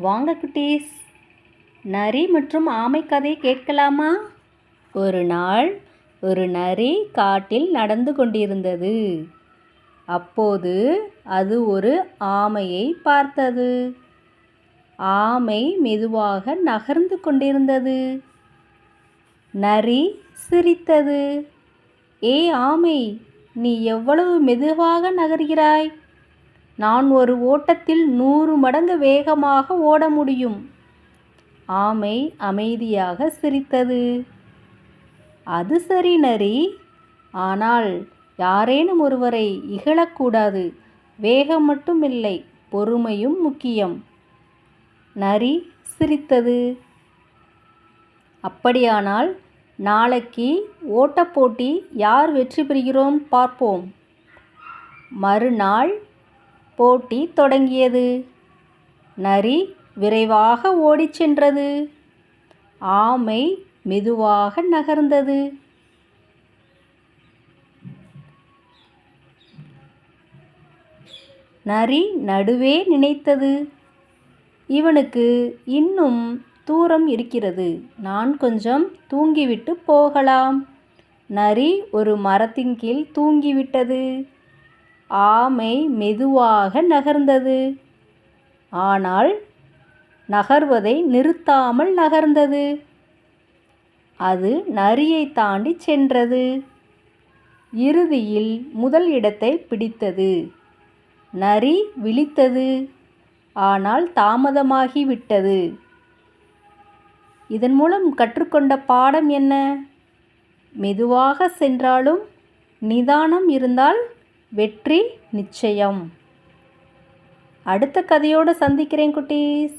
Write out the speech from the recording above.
வாங்க குட்டீஸ். நரி மற்றும் ஆமை கதை கேட்கலாமா? ஒரு நாள் ஒரு நரி காட்டில் நடந்து கொண்டிருந்தது. அப்போது அது ஒரு ஆமையை பார்த்தது. ஆமை மெதுவாக நகர்ந்து கொண்டிருந்தது. நரி சிரித்தது. ஏ ஆமை நீ எவ்வளவு மெதுவாக நகர்கிறாய்? நான் ஒரு ஓட்டத்தில் நூறு மடங்கு வேகமாக ஓட முடியும். ஆமை அமைதியாக சிரித்தது. அது சரி நரி. ஆனால் யாரேனும் ஒருவரை இகழக்கூடாது. வேகம் மட்டும் இல்லை பொறுமையும் முக்கியம். நரி சிரித்தது. அப்படியானால் நாளைக்கு ஓட்டப்போட்டி யார் வெற்றி பெறுகிறோம் பார்ப்போம். மறுநாள் போட்டி தொடங்கியது. நரி விரைவாக ஓடிச் சென்றது. ஆமை மெதுவாக நகர்ந்தது. நரி நடுவே நினைத்தது. இவனுக்கு இன்னும் தூரம் இருக்கிறது. நான் கொஞ்சம் தூங்கிவிட்டு போகலாம். நரி ஒரு மரத்தின் கீழ் தூங்கிவிட்டது. ஆமை மெதுவாக நகர்ந்தது. ஆனால் நகர்வதை நிறுத்தாமல் நகர்ந்தது. அது நரியை தாண்டி சென்றது. இறுதியில் முதல் இடத்தை பிடித்தது. நரி விழித்தது. ஆனால் தாமதமாகிவிட்டது. இதன் மூலம் கற்றுக்கொண்ட பாடம் என்ன? மெதுவாக சென்றாலும் நிதானம் இருந்தால் வெற்றி நிச்சயம். அடுத்த கதையோடு சந்திக்கிறேன் குட்டீஸ்.